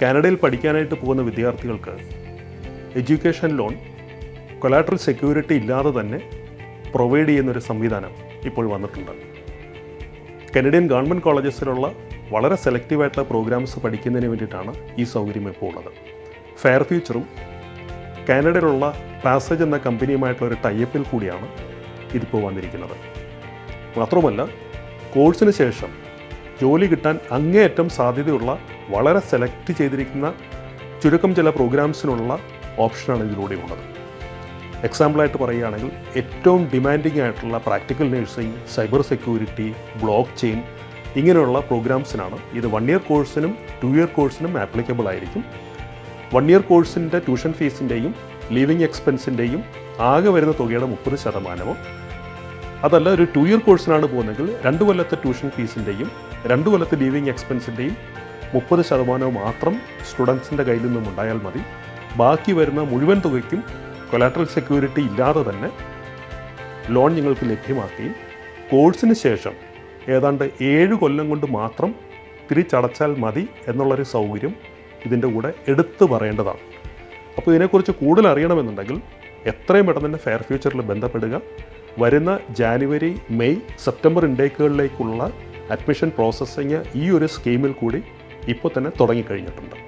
കാനഡയിൽ പഠിക്കാനായിട്ട് പോകുന്ന വിദ്യാർത്ഥികൾക്ക് എഡ്യൂക്കേഷൻ ലോൺ കൊലാട്രൽ സെക്യൂരിറ്റി ഇല്ലാതെ തന്നെ പ്രൊവൈഡ് ചെയ്യുന്നൊരു സംവിധാനം ഇപ്പോൾ വന്നിട്ടുണ്ട്. കനഡിയൻ ഗവൺമെന്റ് കോളേജസിലുള്ള വളരെ സെലക്റ്റീവായിട്ടുള്ള പ്രോഗ്രാംസ് പഠിക്കുന്നതിന് വേണ്ടിയിട്ടാണ് ഈ സൗകര്യം ഇപ്പോൾ ഉള്ളത്. ഫെയർ ഫ്യൂച്ചറും കാനഡയിലുള്ള പാസേജ് എന്ന കമ്പനിയുമായിട്ടുള്ള ഒരു ടൈപ്പിൽ കൂടിയാണ് ഇതിപ്പോൾ വന്നിരിക്കുന്നത്. മാത്രമല്ല കോഴ്സിന് ശേഷം ജോലി കിട്ടാൻ അങ്ങേയറ്റം സാധ്യതയുള്ള വളരെ സെലക്ട് ചെയ്തിരിക്കുന്ന ചുരുക്കം ചില പ്രോഗ്രാംസിനുള്ള ഓപ്ഷനാണ് ഇതിലൂടെ ഉള്ളത്. എക്സാമ്പിളായിട്ട് പറയുകയാണെങ്കിൽ ഏറ്റവും ഡിമാൻഡിങ് ആയിട്ടുള്ള practical nursing cyber security blockchain ഇങ്ങനെയുള്ള പ്രോഗ്രാംസിനാണ് ഇത് വൺ ഇയർ കോഴ്സിനും ടു ഇയർ കോഴ്സിനും ആപ്ലിക്കബിൾ ആയിരിക്കും. വൺ ഇയർ കോഴ്സിന്റെ ട്യൂഷൻ ഫീസിന്റെയും ലിവിങ് എക്സ്പെൻസിന്റെയും ആകെ വരുന്ന തുകയുടെ മുപ്പത് ശതമാനമോ അതല്ല ഒരു ടു ഇയർ കോഴ്സിനാണ് പോകുന്നതെങ്കിൽ രണ്ട് കൊല്ലത്തെ ട്യൂഷൻ ഫീസിന്റെയും രണ്ട് കൊല്ലത്തെ ലിവിങ് എക്സ്പെൻസിന്റെയും മുപ്പത് ശതമാനവും മാത്രം സ്റ്റുഡൻസിന്റെ കയ്യിൽ നിന്നും ഉണ്ടായാൽ മതി. ബാക്കി വരുന്ന മുഴുവൻ തുകയ്ക്കും കൊലാട്രൽ സെക്യൂരിറ്റി ഇല്ലാതെ തന്നെ ലോൺ നിങ്ങൾക്ക് ലഭ്യമാക്കുകയും കോഴ്സിന് ശേഷം ഏതാണ്ട് ഏഴ് കൊല്ലം കൊണ്ട് മാത്രം തിരിച്ചടച്ചാൽ മതി എന്നുള്ളൊരു സൗകര്യം ഇതിന്റെ കൂടെ എടുത്തു പറയേണ്ടതാണ്. അപ്പോൾ ഇതിനെക്കുറിച്ച് കൂടുതൽ അറിയണമെന്നുണ്ടെങ്കിൽ എത്രയും പെട്ടെന്ന് തന്നെ ഫെയർ ഫ്യൂച്ചറിൽ ബന്ധപ്പെടുക. വരുന്ന ജാനുവരി മെയ് സെപ്റ്റംബർ ഇൻടേക്കുകളിലേക്കുള്ള അഡ്മിഷൻ പ്രോസസ്സിങ് ഈ ഒരു സ്കീമിൽ കൂടി ഇപ്പോൾ തന്നെ തുടങ്ങിക്കഴിഞ്ഞിട്ടുണ്ട്.